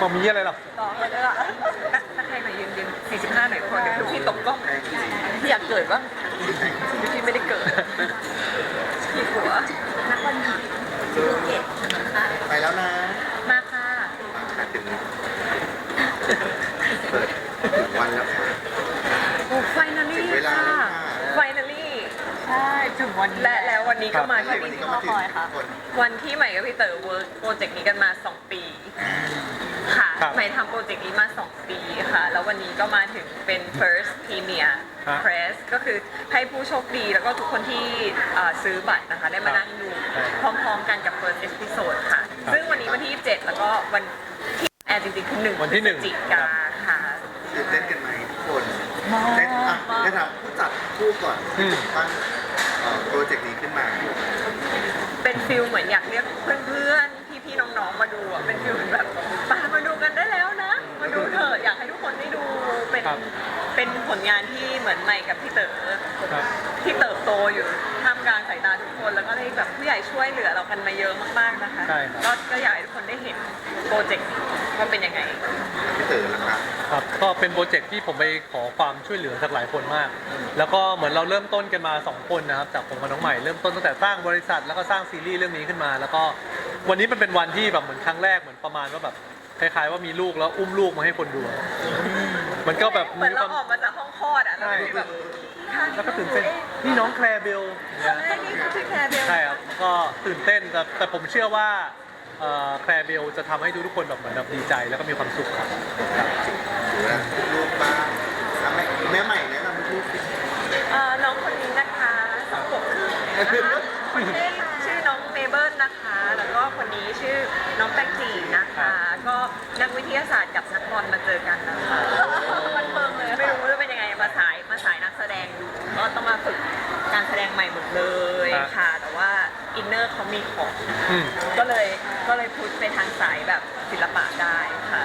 บอกมีอะไรหรอต่อไปเลยอะนักนักใครหน่อยยืนยืน45หน่อยคนเดี๋ยวลูกพี่ตกกล้องพี่อยากเกิดบ้างพี่ไม่ได้เกิดพี่หัวนักบอลหญิงภูเก็ตค่ะไปแล้วนะ มาค่ะมาถึงเปิดถึงวันแล้วค่ะโอ้ไฟนาลี่ถึงเวลาค่ะแล้วค่ะไฟนาลี่ใช่ถึงวันและแล้ววันนี้ก็มาใช่ถึงวันนี้ก็มาถึงทุกคนวันที่ใหม่กับพี่เต๋อเวิร์กโปรเจกต์นี้กันมา2 ปี ค่ะ ครับ ใหม่ ทำโปรเจกต์นี้มา 2 ปีค่ะ แล้ววันนี้ก็มาถึงเป็น first premier ครับ press ก็คือให้ผู้โชคดีแล้วก็ทุกคนที่เอ่อซื้อบัตรนะคะ ได้มานั่งดูพร้อมๆกันกับ first episode ค่ะครับซึ่งวันนี้วันที่ 27 แล้วก็วันที่แอร์จริงๆคือ1วันที่หนึ่ง พฤศจิกาค่ะ ตื่นเต้นกันไหมทุกคนได้อะได้ถามผู้จัดคู่ก่อนอืม ตั้งเอ่อโปรเจกต์นี้ขึ้นมา เป็นฟิลเหมือนอยากเรียกเพื่อนๆ พี่ๆ น้องๆ มาดูอะเป็นฟิลเหมือนแบบ ครับเป็นผลงานที่เหมือนใหม่กับพี่เต๋อครับ ที่เติบโตอยู่ท่ามกลางสายตาทุกคน แล้วก็ได้แบบผู้ใหญ่ช่วยเหลือเรากันมาเยอะมากๆนะคะใช่ครับ ก็ก็อยากให้ทุกคนได้เห็นโปรเจกต์นี้ว่าเป็นยังไง พี่เต๋อละครับครับก็เป็นโปรเจกต์ที่ผมไปขอความช่วยเหลือจากหลายคนมาก แล้วก็เหมือนเราเริ่มต้นกันมา 2 คนนะครับจากผมกับน้องใหม่เริ่มต้นตั้งแต่สร้างบริษัท แล้วก็สร้างซีรีส์เรื่องนี้ขึ้นมา แล้วก็วันนี้มันเป็นวันที่แบบเหมือนครั้งแรกเหมือนประมาณว่าแบบคล้ายๆว่ามีลูกแล้วอุ้มลูกมาให้คนดู มันก็แบบเหมือนมีคเราวาม ออกมาจากห้องคลอดอะแล้วก็แบบแล้วก็ตื่นเต้นนี่น้องแคลร์เบลตอนแรกนี่คือพี่แคร์เบลใช่ครับก็ตื่นเต้นแต่แต่ผมเชื่อว่าเอ่อแคลร์เบลจะทำให้ทุกๆคนแบบเหมือนแบบดีใจแล้วก็มีความสุขครับครับดูแลลูกบ้างอะแม่แม่ใหม่แนะนำลูกสิเอ่อน้องคนนี้นะคะสองขวบครึ่งนะคะคนนี้ชื่อน้องเมเบิลนะคะ แล้วก็คนนี้ชื่อน้องแป้งจีนะคะ ก็นักวิทยาศาสตร์กับนักบอลมาเจอกันนะคะ ก็ต้องมาฝึกการแสดงใหม่หมดเลยค่ะ แต่ว่าอินเนอร์เขามีของ อืมก็เลยก็เลยพุชไปทางสายแบบศิลปะได้ค่ะ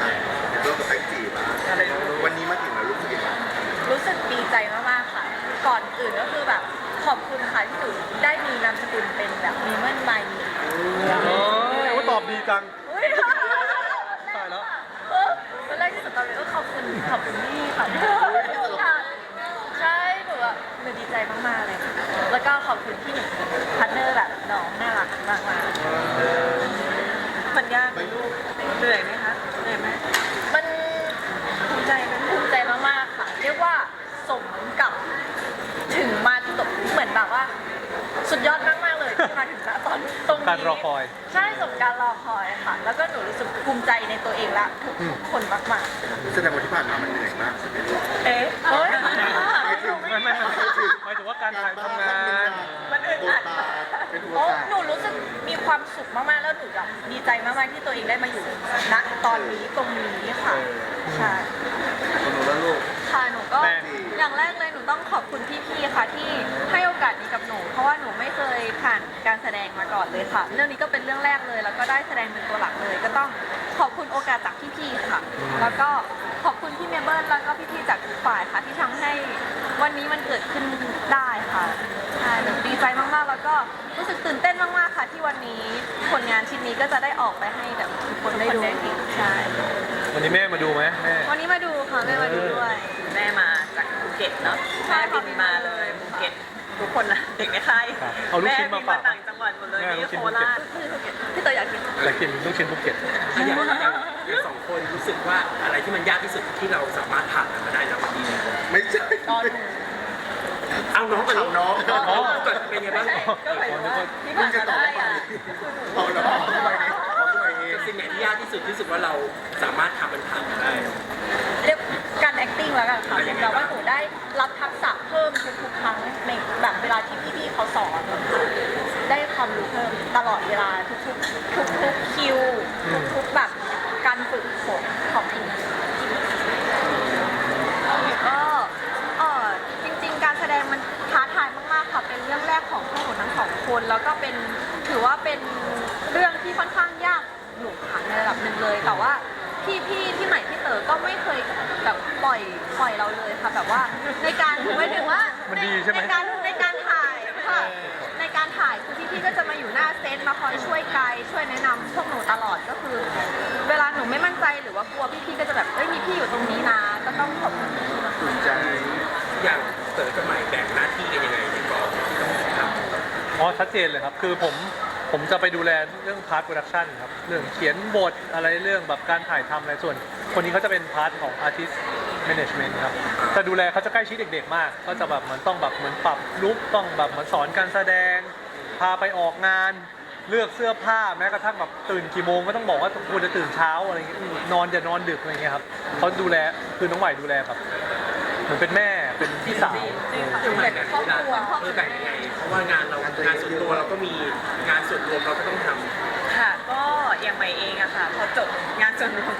อะเดี๋ยวร่วมกับแท็กซี่บ้างอะไรรู้วันนี้มาถึงแล้วลูกกี่บ้างรู้สึกดีใจมากๆค่ะ ก่อนอื่นก็คือแบบขอบคุณค่ะที่หนูได้มีนามสกุลเป็นแบบมีเมื่อนไมมีโอ้ยว่าตอบดีจัง อุ้ยตายแล้ว เออตอนแรกที่สุดตอนนี้ก็ขอบคุณขอบคุณพี่ค่ะใช่หนูแบบหนูดีใจ มากๆเลยค่ะแล้วก็ขอบคุณที่หนูพาร์ทเนอร์แบบน้องน่ารักมากๆมันยากไหมลูกเหนื่อยไหมคะเหนื่อยไหมมันภูมิใจมันภูมิใจมากๆค่ะ เรียกว่าสมกับถึงมาตกเหมือนแบบว่า สุดยอดมากๆเลยที่มาถึงณตอนตรงนี้การรอคอย ใช่สมการรอคอยค่ะ แล้วก็หนูรู้สึกภูมิใจในตัวเองและทุกอืมคนมากแสดงว่าที่ผ่านมามันเหนื่อยมากใช่ไหมลูกเอ๊ะๆเฮ้ย การถ่ายทำงานมันอึดบอัทดบาทเป็นหัวโอ้ใจหนูรู้สึกมีความสุขมากๆ แล้วหนูแบบดีใจมากๆ ที่ตัวเองได้มาอยู่ณตอนนี้ตรงนี้ค่ะ ใช่คนหนูแล้วลูก ค่ะหนูก็แม่ อย่างแรกเลยหนูต้องขอบคุณพี่ๆ ค่ะที่ให้โอกาสนี้กับหนู เพราะว่าหนูไม่เคยผ่านการแสดงมาก่อนเลยค่ะ เรื่องนี้ก็เป็นเรื่องแรกเลย แล้วก็ได้แสดงเป็นตัวหลักเลย ก็ต้องขอบคุณโอกาสจากพี่ๆ ค่ะ แล้วก็ ขอบคุณพี่เมเบิลแล้วก็พี่ๆจากทุกฝ่ายค่ะ ที่ทำให้วันนี้มันเกิดขึ้นได้ค่ะใช่หนูดีใจมากๆ แล้วก็รู้สึกตื่นเต้นมากๆค่ะ ที่วันนี้ผลงานชิ้นนี้ก็จะได้ออกไปให้แบบทุกคนได้ดูใช่วันนี้แม่มาดูไหมแม่วันนี้มาดูค่ะแม่มาดูด้วย แม่มาจากภูเก็ตเนาะใช่แม่ค่ะ บินมาเลยภูเก็ตทุกคนนะเด็กในค่ายครับเอาลูกแม่ชิ้นบิมานฝามาต่างจังหวัดหมดเลยแม่นี่ลูกชิ้นโคราชพี่เต๋ออยาก กินแต่กินลูกชิ้นภูเก็ตถ้าอย่างอย่างสองคนรู้สึกว่าอะไรที่มันยากที่สุดที่เราสามารถผ่านมันมาได้นะวันนี้ไม่ใช่ตอนหนูเอาน้องก่อนถามน้องน้องก่อนเป็นไงบ้างก็หมายถึงว่าที่ผ่านมาได้อะเอาน้องทำไมเอาทำไมเองสิ่งไหนที่ยากที่สุดที่รู้สึกว่าเราสามารถทำมันผ่านมาได้เรียกการ acting แล้วกันค่ะอะยังไงแต่ว่าบ้างหนูได้รับทักษะเพิ่มทุกๆครั้งในแบบเวลาที่พี่ๆเขาสอนค่ะ ได้ความรู้เพิ่มตลอดเวลาทุกๆทุกๆคิวทุกๆแบบการฝึกฝน เต๋อกับใหม่แบ่งหน้าที่กันยังไงในกองที่ต้องทำอ๋อชัดเจนเลยครับคือผมผมจะไปดูแลเรื่องพาร์ทโปรดักชันครับเรื่องเขียนบทอะไรเรื่องแบบการถ่ายทำอะไรส่วน คนนี้เขาจะเป็นพาร์ทของ Artist Management ครับจะดูแลเขาจะใกล้ชิดเด็กๆมากก็จะแบบเหมือนต้องแบบเหมือนปรับลุคต้องแบบเหมือนสอนการแสดง พาไปออกงาน เลือกเสื้อผ้าแม้กระทั่งแบบตื่นกี่โมงก็ต้องบอกว่าควรจะตื่นเช้าอะไรเงี้ยนอนจะนอนดึกอะไรเงี้ยครับเขาดูแลคือน้องใหม่ดูแลแบบเหมือนเป็นแม่ เป็นพี่สาวยังไงแบบเวลาเออแบ่งยังไงเพราะว่างานเรางานส่วนตัวเราก็มีงานส่วนรวมเราก็ต้องทำค่ะก็อย่างใหม่เองอะค่ะ พอจบงานจนรวม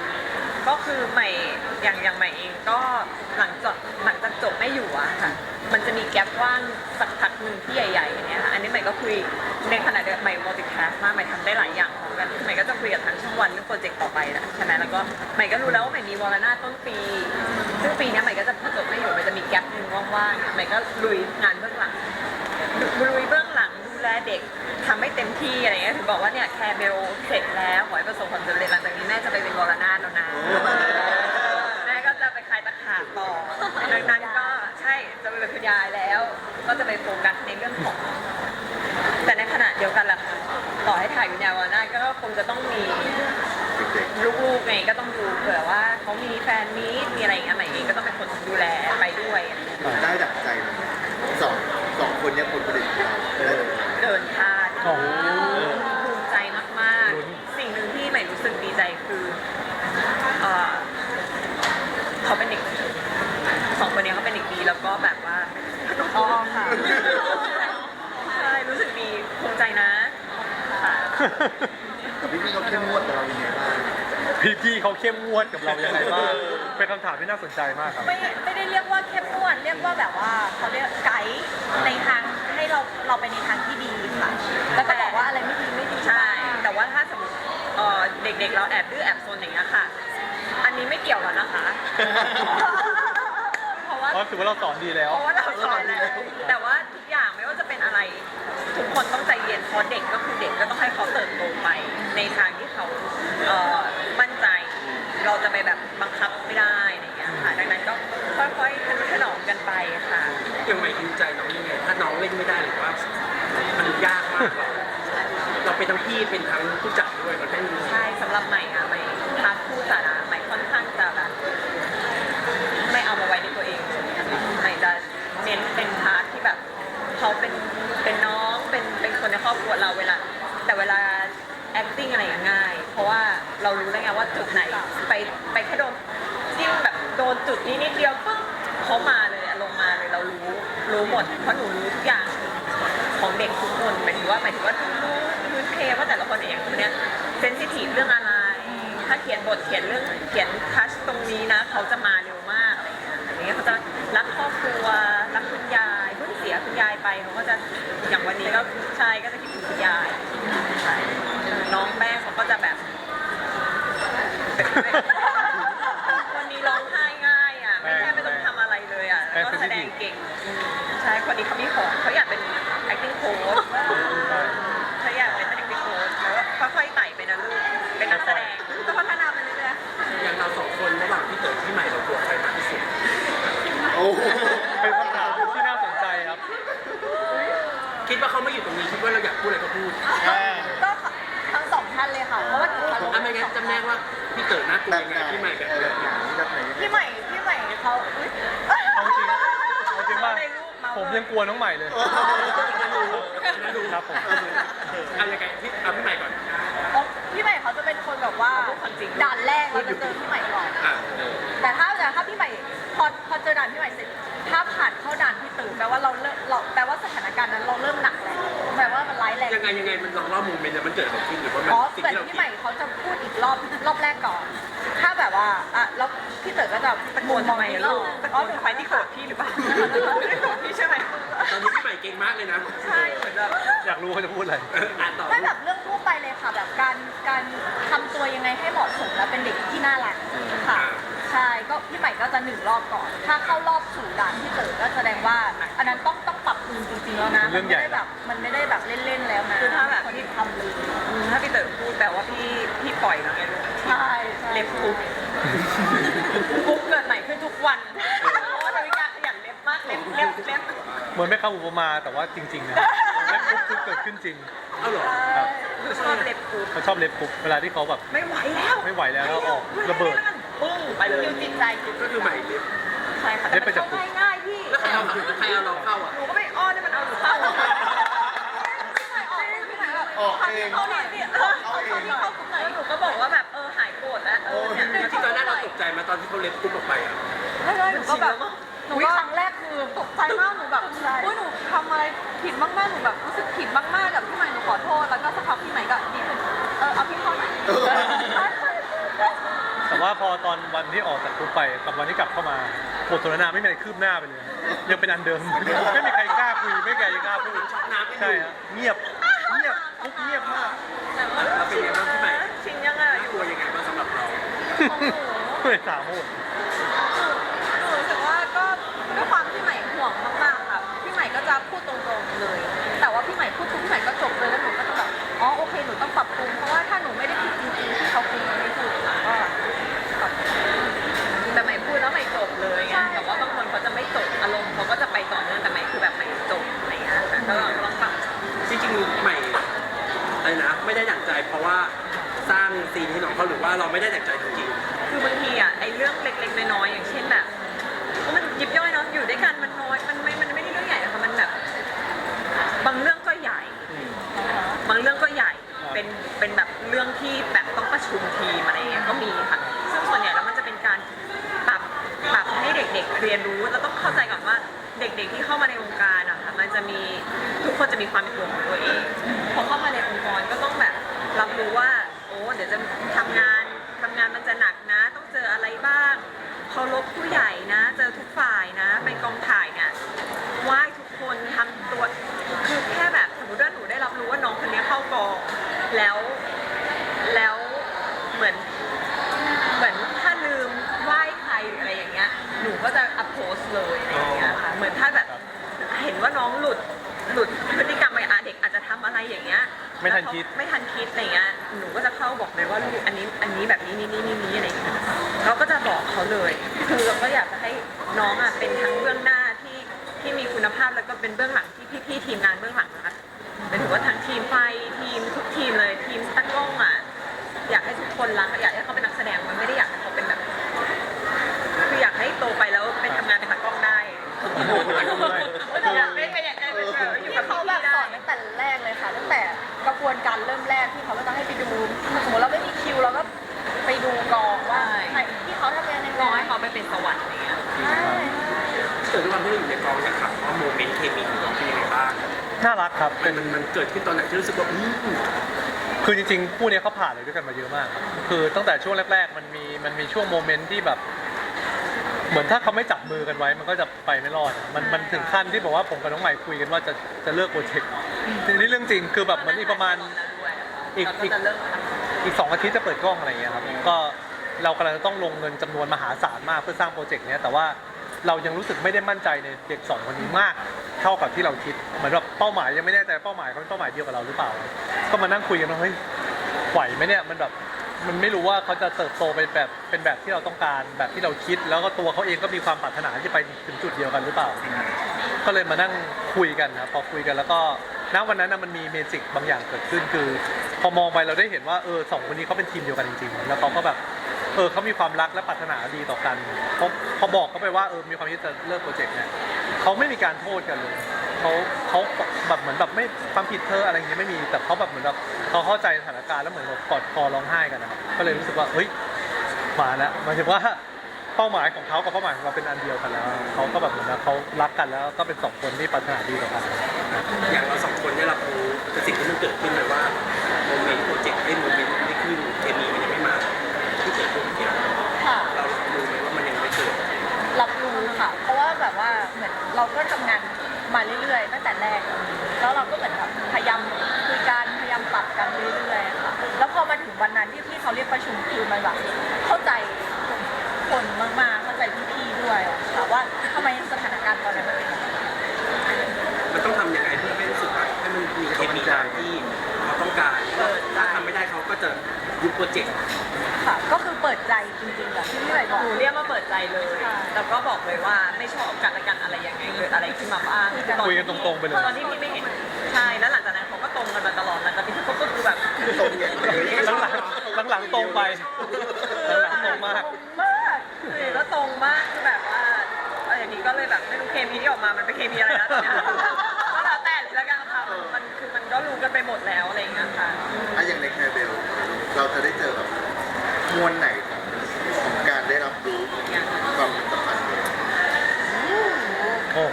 ก็คือใหม่อย่างอย่างใหม่เองก็หลังจากหลังจากจบไม่อยู่อะค่ะ มันจะมีแกลบว่างสักพักหนึ่งที่ใหญ่ๆอย่างเงี้ยค่ะอันนี้ใหม่ก็คุยในขณะเดียวกันใหม่มัลติแคสมากใหม่ทำได้หลายอย่างพร้อมกันใหม่ก็จะคุยกับทางช่องวันเรื่องโปรเจกต์ต่อไปแหละใช่ไหมแล้วก็ใหม่ก็รู้แล้วว่าใหม่มีวอลนาต้นปี ซึ่งปีนี้ใหม่ก็จะพอจบไม่อยู่ใหม่จะมีแก๊ปหนึ่งว่างๆใหม่ก็ลุยงานเบื้องหลังลุยเบื้องหลังดูแลเด็กทำให้เต็มที่อะไรเงี้ยถึงบอกว่าเนี่ยแคร์เบลเสร็จแล้วขอให้ประสบความสำเร็จหลังจากนี้แม่จะไปเป็นวรนาถแล้วนะ เนี้ผลิตของเราได้เลยเดินทางโอ้โหภูมิใจมากลุ้นๆสิ่งหนึ่งที่ใหม่รู้สึกดีใจคือเอ่อเขาเป็นเด็กสองคนนี้เขาเป็นเด็กดีแล้วก็แบบว่าอ๋อค่ะใช่รู้สึกดีภูมิใจนะค่ะกับพี่พี่เขาเข้มงวดกับเราอยังไงบ้างพี่พี่เขาเข้มงวดกับเรายังไงบ้างเป็นคำถามที่น่าสนใจมากครับ ไม่ไม่ได้เรียกว่าเข้มงวดเรียกว่าแบบว่าเขาเรียกไกด์ในทาง เราเราไปในทางที่ดีค่ะแล้วก็บอกว่าอะไรไม่ดีไม่ดีใช่ แต่ว่าถ้าสมมติเอ่อเด็กๆ เราแอบดื้อแอบซนอย่างเงี้ยค่ะ อันนี้ไม่เกี่ยวกันนะคะ เพราะว่า เพราะถือว่าเราสอนดีแล้ว เพราะว่าเราสอนแล้วแต่ว่าทุกอย่างไม่ว่าจะเป็นอะไร ทุกคนต้องใจเย็นเพราะเด็กก็คือเด็กก็ต้องให้เขาเติบโตไป ในทางที่เขาเอ่อมั่นใจ เราจะไปแบบบังคับ ยังไม่อินใจน้องยังไงถ้าน้องเล่นไม่ได้หรือว่ามันยากมากเราเราเป็นทั้งพี่เป็นทั้งผู้จัดด้วยมันเป็นใช่สำหรับใหม่อะใหม่พาร์ทคู่สาระใหม่ค่อนข้างจะแบบไม่เอามาไว้ในตัวเองใหม่จะเน้นเป็นพาร์ทที่แบบเขาเป็นเป็นน้องเป็นเป็นคนในครอบครัวเราเวลาแต่เวลา acting อะไรอย่างง่าย เพราะว่าเรารู้แล้วไงว่าจุดไหน ไปไปแค่โดนจิ้มแบบโดนจุดนี้นิดเดียวปุ๊บเขามา เรารู้รู้หมดเพราะหนูรู้ทุกอย่างของเด็กทุกคนหมายถึงว่าหมายถึงว่ารู้รู้เคว่าแต่ละคนเองคนเนี้ยเซนซิทีฟเรื่องอะไร ถ้าเขียนบทเขียนเรื่องเขียนทัชตรงนี้นะ เขาจะมาเร็วมากอะไรอย่างเงี้ยอย่างเงี้ยเขาจะรักครอบครัวรักคุณยายเพิ่งเสียคุณยายไปเขาก็จะอย่างวันนี้ก็ใช่ก็จะคิดถึงคุณยายน้องแม่เขาก็จะแบบ ก็แสดงเก่งอืมใช่คนนี้เขามีของเขาอยากเป็น acting coach เขาอยากเป็น acting coach แล้วก็ค่อยๆไต่ไปนะลูก เป็นนักแสดงก็พัฒนาไปเรื่อยอย่างเราสองคนระหว่างพี่เต๋อกับพี่ใหม่เรากลัวใครมากที่สุดโอ้โหเป็นคำถามที่น่าสนใจครับ คิดว่าเขาไม่อยู่ตรงนี้คิดว่าเราอยากพูดอะไรก็พูดก็ทั้งสองท่านเลยค่ะ เพราะว่าหนูเขาอะไม่งั้นจำแนกว่าพี่เต๋อน่ากลัวแบบยังไหนไงพี่ใหม่แบบเอไหนอแบบไหน พี่ใหม่พี่ใหม่เขาอุ๊ย เอาจริงเอาจริงว่าผม ยังกลัวน้องใหม่เลยครับผมอะยังไงพี่เอาพี่ใหม่ก่อนพี่ใหม่เขาจะเป็นคนแบบว่าด่านแรกเราจะเจอพี่ใหม่ก่อนอะแต่ถ้าแต่ถ้าพี่ใหม่พอพอเจอด่านพี่ใหม่เสร็จถ้าผ่านเข้าด่านพี่ตื่นแปลว่าเราเริ่มเราแปลว่าสถานการณ์นั้นเราเริ่มหนักแล้วแปลว่ามันร้ายแรงยังไงยังไงมันลองเล่ามุมเป็นมันเกิดอะไรขึ้นหรือว่ามันอ๋อสิ่งแต่ที่เราพี่คิใหม่ดเขาจะพูดอีกรอบรอบแรกก่อน ถ้าแบบว่าอะแล้วพี่เต๋อก็จะๆตะโกนทำไมอะลูกตะโกนไปที่โกรธพี่หรือเปล่าไม่ได้โกรธพี่ใช่ไหมตอนนี้พี่ใหม่เก่งมากเลยนะใช่เหมือนแบบอยากรู้เขาจะพูดอะไรเอออ่านต่อไม่แบบเรื่องทั่วไปเลยค่ะแบบการการทำตัวยังไงให้เหมาะสมและเป็นเด็กที่น่ารักค่ะใช่ก็พี่ใหม่ก็จะหนึ่งรอบก่อน ถ้าเข้ารอบสู่ด่านพี่เต๋อก็แสดงว่า อันนั้นต้องต้องปรับปรุงจริงๆแล้วนะเรื่องใหญ่มันไม่ได้แบบมันไม่ได้แบบเล่นๆแล้วนะคือถ้าแบบ คนที่ทำเลยอืมถ้าพี่เต๋อพูดแปลว่าพี่พี่ปล่อยแล้วไงลูก ใช่ใช่เล็บปุ๊บปุ๊บเกิดใหม่ขึ้นทุกวันเพราะว่านาฬิกาขยันเล็บมากเล็บเล็บเล็บเหมือนไม่เข้าอุปมาแต่ว่าจริง ๆ นะเล็บปุ๊บคือเกิดขึ้นจริง เอาเหรอครับ ชอบเล็บปุ๊บเขาชอบเล็บปุ๊บเวลาที่เขาแบบ ไม่ไหวแล้วไม่ไหวแล้วแล้วออกระเบิดปึ้งไปเลยคิวจิตใจคิวก็คือใหม่เล็บใช่ค่ะเล็แต่บไปมันจากเข้าง่ายๆพี่ แล้วใครเอาใครเอาเรา อนที่เขาเล็บปุ๊บออกไปอะไม่ใช่หนูก็แบบหนูอุ๊ยก็ครั้งแรกคือตกใจมากหนูแบบอุ้ยหนูทำอะไรผิดมากๆหนูแบบรู้สึกผิดมากๆกับพี่ใหม่หนูขอโทษแล้วก็สักพักพี่ใหม่ก็ดีขึ้นเออเอาพี่เข้าหน่อยแต่ว่าพอตอนวันที่ออกจากคุกไปกับวันที่กลับเข้ามาบทสนทนาไม่มีอะไรคืบหน้าไปเลย ยังเป็นอันเดิม ไม่มีใครกล้าคุยไม่มีใครกล้าพูดช็อกน้ำไม่อใช่ยู่ฮะเงียบเงียบ นูไม่สามพูดหนูรู้สึกว่าก็ด้วยความที่ใหม่ห่วงมากๆค่ะพี่ใหม่ก็จะพูดตรงๆเลย แต่ว่าพี่ใหม่พูดปุ๊บพี่ใหม่ก็จบเลยแล้วหนูก็จะแบบอ๋อโอเคหนูต้องปรับปรุงเพราะว่าถ้าหนูไม่ได้ผิดจริงๆที่เขาคุยมันไม่ถูกค่ะก็ปรับปรุงแต่ใหม่พูดแล้วใหม่จบเลยไงใช่แต่ว่าบางคนเขาจะไม่จบอารมณ์เขาก็จะไปต่อเนื่องแต่ใหม่คือแบบใหม่จบอะไรอย่างเงี้ยค่ะก็ลองฟังจริงๆใหม่อะไรนะ ไม่ได้ดั่งใจเพราะว่าสร้างซีนให้น้องเขาหรือว่าเราไม่ได้ดั่งใจจริง คือบางทีอะไอ้เรื่องเล็กๆน้อยๆอย่างเช่นแบบมันยิบย่อยเนาะอยู่ด้วยกันมันน้อยมันไม่มันไม่ได้เรื่องใหญ่นะคะมันแบบบางเรื่องก็ใหญ่ บางเรื่องก็ใหญ่เป็นเป็นแบบเรื่องที่แบบต้องประชุมทีมอะไรอย่างเงี้ยก็มีค่ะซึ่งส่วนใหญ่แล้วมันจะเป็นการปรับปรับให้เด็กๆเรียนรู้แล้วต้องเข้าใจก่อนว่าเด็กๆที่เข้ามาในวงการอะค่ะมันจะมีทุกคนจะมีความเป็นตัวของตัวเองพอเข้ามาในองค์กรก็ต้องแบบรับรู้ว่าารพผู้ใหญ่นะ เจอทุกฝ่ายนะไปกองถ่ายเนี่ยไหว้ทุกคนทำตัวคือแค่แบบสมมติว่าหนูได้รับรู้ว่าน้องคนนี้เข้ากองแล้วแล้วเหมือนเหมือนถ้าลืมไหว้ใครหรืออะไรอย่างเงี้ยหนูก็จะอัพโพสเลยอะไรอย่างเงี้ยค่ะเหมือนถ้าแบบเห็นว่าน้องหลุดหลุดพฤติกรรมไปอะเด็กอาจจะทำอะไรอย่างเงี้ยไม่ทันคิด แล้วเขาไม่ทันคิดอะไรเงี้ยหนูก็จะเข้าบอกเลยว่าลูกอันนี้อันนี้แบบ นี้นี่นี่นี่นี่อะไรอย่างเงี้ยเราก็จะบอกเขาเลย คือเราก็อยากจะให้น้องอะเป็นทั้งเบื้องหน้าที่ที่มีคุณภาพแล้วก็เป็นเบื้องหลังที่พี่ๆทีมงานเบื้องหลังนะคะเป็นถือว่าทั้งทีมไฟทีมทุกทีมเลยทีมตั้งกล้องอะอยากให้ทุกคนรักอยากให้เขาเป็นนักแสดงมันไม่ได้อยากให้เขาเป็นแบบคืออยากให้โตไปแล้วเป็นทำงานเป็นตากล้องได้อยากเป็นอยากเป็นแบบอยู่ที่กับเขาพี่แบบได้สอนตั้งแต่แรกเลยค่ะ ตั้งแต่กระบวนการเริ่มแรกที่เขาก็จะให้ไปดูสมมติเราไม่มีคิวเราก็ไป ดูกองว่าไหนที่เขาทำงานในกรอองให้เขาไปเป็นสวรรค์อะไรเงี้ยใช่ๆเกิดด้วยความที่เราอยู่ในกองเนะครับว่าโมเมนต์เคมีของเราเป็นยังไงบ้างน่ารักครับมันมันมันเกิดขึ้นตอนไหนที่รู้สึกว่าอืมคือจริงๆคู่เนี้ยเขาผ่านอะไรด้วยกันมาเยอะมากครับคือตั้งแต่ช่วงแรก ๆ มันมีมันมีช่วงโมเมนต์ที่แบบ เหมือนถ้าเขาไม่จับมือกันไว้ มันก็จะไปไม่รอดมันมันถึงขั้นที่บอกว่าผมกับน้องใหม่คุยกันว่าจะจะเลิกโปรเจกต์นี่เรื่องจริงคือแบบเหมือนอีกประมาณ อีกเราก็จะเริ่มทำ อีกสองอาทิตย์จะเปิดกล้องอะไรอย่างเงี้ยครับก็เรากำลังจะต้องลงเงินจำนวนมหาศาลมากเพื่อสร้างโปรเจกต์เนี้ยแต่ว่าเรายังรู้สึกไม่ได้มั่นใจในเด็กสองคนนี้มาก เท่ากับที่เราคิดเหมือนแบบเป้าหมายยังไม่แน่ใจเป้าหมายเขาเป็นเป้าหมายเดียวกับเราหรือเปล่า ก็มานั่งคุยกันว่าเฮ้ยไหวไหมเนี่ยมันแบบมันไม่รู้ว่าเขาจะเติบโตไปแบบเป็นแบบที่เราต้องการแบบที่เราคิด แล้วก็ตัวเขาเองก็มีความปรารถนาที่จะไปถึงจุดเดียวกันหรือเปล่า ก็เลยมานั่งคุยกันนะพอคุยกันแล้วก็ณวันนั้นนะมันมีเมจิกบางอย่างเกิดขึ้นคือ พอมองไปเราได้เห็นว่าเออสองคนนี้เขาเป็นทีมเดียวกันจริงๆ แล้วเขาก็แบบเออเขามีความรักและปรารถนาดีต่อกันพอพอบอกเขาไปว่าเออมีความคิดจะเลิกโปรเจกต์เนี่ยเขาไม่มีการโทษกันเลยเขาเขาแบบเหมือนแบบไม่ความผิดเธออะไรอย่างเงี้ยไม่มีแต่เขาแบบเหมือนแบบเขาเข้าใจสถานการณ์แล้วเหมือนแบบกอดคอร้องไห้กันนะครับก็เลยรู้สึกว่าเฮ้ยมาแล้วหมายถึงว่าเป้าหมายของเขากับเป้าหมายของเราเป็นอันเดียวกันแล้วเขาก็แบบเหมือนว่าเขารักกันแล้วก็เป็นสองคนที่ปรารถนาดีต่อกันอย่างเราสองคนได้รับรู้สิ่งที่มันเกิดขึ้นเลยว่า เมนต์โปรเจกต์ไอ้โมเมนต์ไม่ขึ้นเคมีมันยังไม่มาที่เกิดขึ้นเนี่ยค่ะ เรารับรู้ไหมว่ามันยังไม่เกิดรับรู้ค่ะ เพราะว่าแบบว่าเหมือนเราก็ทำงานมาเรื่อยๆตั้งแต่แรก แล้วเราก็เหมือนแบบพยายามคุยกันพยายามปรับกันเรื่อยๆค่ะ แล้วพอมาถึงวันนั้นที่พี่เขาเรียกประชุมคือมันแบบเข้าใจคนมากๆ เข้าใจพี่ๆด้วยค่ะว่าทำไมสถานการณ์ตอนนั้นมันเป็นอย่างนั้น มันต้องทำยังไงเพื่อให้รู้สึกว่าให้มันมี เคมีตามที่เขาต้องการถ้าทำไม่ได้เขาก็จะยุบโปรเจกต์คค่ะ ก็คือเปิดใจจริงๆแบบที่พี่ใหม่บอก หนูเรียกมาเปิดใจเลยใช่แล้วก็บอกเลยว่าไม่ชอบกันและกันอะไรยังไงเกิดอะไรขึ้นมาบ้างคุยกันตรงๆไปเลย ตอนที่พี่ไม่เห็น ใช่ แล้วหลังจากนั้นเขาก็ตรงกันมาตลอดหลังจากนี้เขาก็คือแบบตรงอย่างนี้หลังๆหลังๆตรงไป หลังๆตรงมาก มากคือแล้วตรงมากคือแบบว่าเอออย่างนี้ก็เลยแบบไม่รู้เคมีที่ออกมา มันเป็นเคมีอะไรนะตอนเนี้ย ก็รู้กันไปหมดแล้วอะไรอย่างเงี้ยค่ะ อะอย่างในแคร์เบลเราจะได้เจอแบบมวลไหนของของการได้รับรู้ความสัมพันธ์โอ้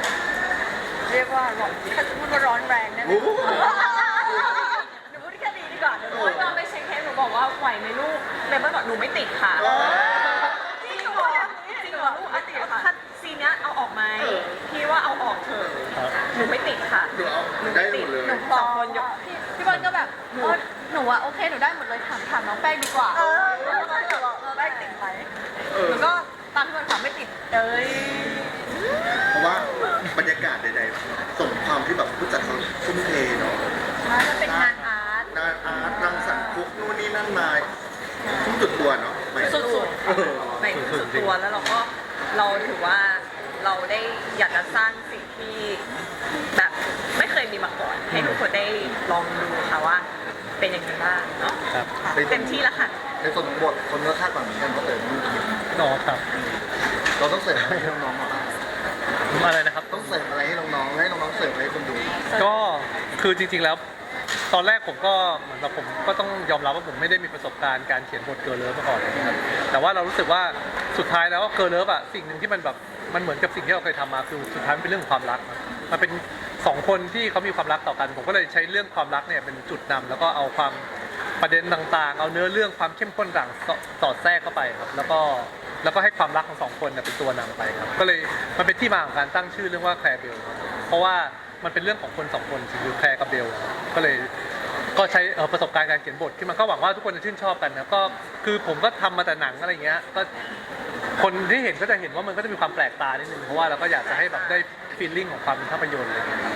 เรียกว่าร้อนถ้าจะพูดว่าร้อนแรงได้ไหมโอ้โห หนูพูดแค่นี้ดีกว่าหนูพูดว่าไปเช็คเทปหนูบอกว่าไหวไหมลูกเลยมันบอกหนูไม่ติดค่ะ จริงเหรอจริงเหรอลูกไม่ติดค่ะถ้าซีนเนี้ยเอาออกไหมพี่ว่าเอาออกเถอะครับ หนูไม่ติดค่ะหนูเอาได้หมดเลย หนูสองคนยกพี่พี่บอลก็แบบเออหนูอะโอเคหนูได้หมดเลยถามถามน้องแป้งดีกว่าเออแล้วก็แบบว่าเออแป้งติดไหมเออหนูก็ตามพี่บอลถามไม่ติดเอ้ยเพราะว่าบรรยากาศใดๆส่งความที่แบบผู้จัดเขาทุ่มเทเนาะมันเป็นงานอาร์ตงานอาร์ตรังสรรค์คุกนู่นนี่นั่นมาทุ่มจุดตัวเนาะหมายถึงสุดเออๆในสุดตัวแล้วเราก็เราถือว่าเราได้อยากจะสร้างสิ่งที่แบบไม่เคยมีมาก่อน ให้ทุกคนได้ ลองดูค่ะว่า เป็นยังไงบ้างเนาะครับเต็มที่แล้วค่ะ ในส่วนของบทคนก็คาดหวังเหมือนกันเพราะเต๋อมีคิดน้องครับเราต้องเสริมอะไรให้น้องๆมาบ้างอะไรนะครับ ต้องเสริมอะไรให้น้องๆให้น้องๆเสริมอะไรให้คนดูก็คือจริงๆแล้ว ตอนแรกผมก็เหมือนกับผมก็ต้องยอมรับว่าผมไม่ได้มีประสบการณ์การเขียนบทเกิร์ลเลิฟมาก่อนเลยนะครับแต่ว่าเรารู้สึกว่าสุดท้ายแล้วเกิร์ลเลิฟอะสิ่งหนึ่งที่มันแบบมันเหมือนกับสิ่งที่เราเคยทำมาคือสุดท้ายมันเป็นเรื่องของความรักนะมันเป็น สองคนที่เขามีความรักต่อกัน ผมก็เลยใช้เรื่องความรักเนี่ยเป็นจุดนำแล้วก็เอาความประเด็นต่างๆ เอาเนื้อเรื่องความเข้มข้นต่างสอดแทรกเข้าไปครับ แล้วก็แล้วก็ให้ความรักของสองคนเนี่ยเป็นตัวนำไปครับ ก็เลยมันเป็นที่มาของการตั้งชื่อเรื่องว่าแคร์เบลเพราะว่ามันเป็นเรื่องของคนสองคนคือแคร์กับเบลก็เลยก็ใช้ประสบการณ์การเขียนบทที่มันก็หวังว่าทุกคนจะชื่นชอบกันนะก็คือผมก็ทำมาแต่หนังอะไรเงี้ยก็คนที่เห็นก็จะเห็นว่ามันก็จะมีความแปลกตานิดนึงเพราะว่าเราก็อยากจะให้แบบได้ ฟีลลิ่งของความเป็นภาพยนตร์อะไรเงี้ยครับ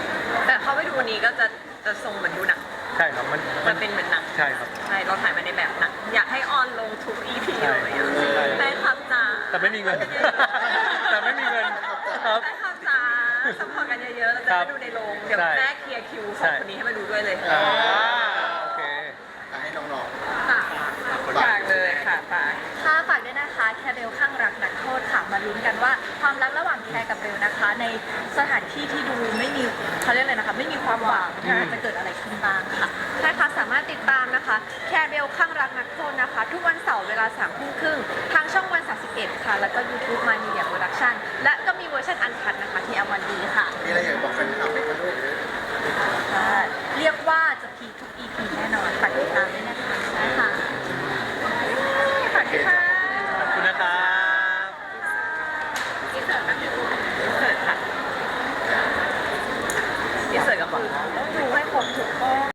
แต่เขาไปดูวันนี้ก็จะจะทรงเหมือนดูหนังใช่ครับมันมันเป็นเหมือนหนังใช่ครับ ใช่เราถ่ายมาในแบบหนังอยากให้ออนลงทุก EP ใช่เลยอะใช่ แฟนคลับจ๋าแต่ไม่มีเงิน แต่ไม่มีเงินครับ แฟนคลับจ๋าสปอร์ตกันเยอะๆเราจะครัได้บดูในโรงเดี๋ยวใช่แม่เคลียร์คิวขใช่ องคนนี้ให้มาดูด้วยเลยอ่าโอเคอะให้น้องค่ะๆฝากเลยค่ะ ฝากค่ะฝากด้วยนะคะแคเบลข้างรักนักโทษค่ะมาลุ้นกันว่าความรักระหว่างแคกับเบลนะคะ ในสถานที่ที่ดูไม่มีเขาเรียกอะไรนะคะ ไม่มีความหวังอืมจะเกิดอะไรขึ้นบ้างค่ะใช่ค่ะสามารถติดตามนะคะแคเบลข้างรักนักโทษนะคะ ทุกวันเสาร์เวลาสามทุ่มครึ่งทางช่องวัน31ค่ะ แล้วก็ YouTube My Media Production และ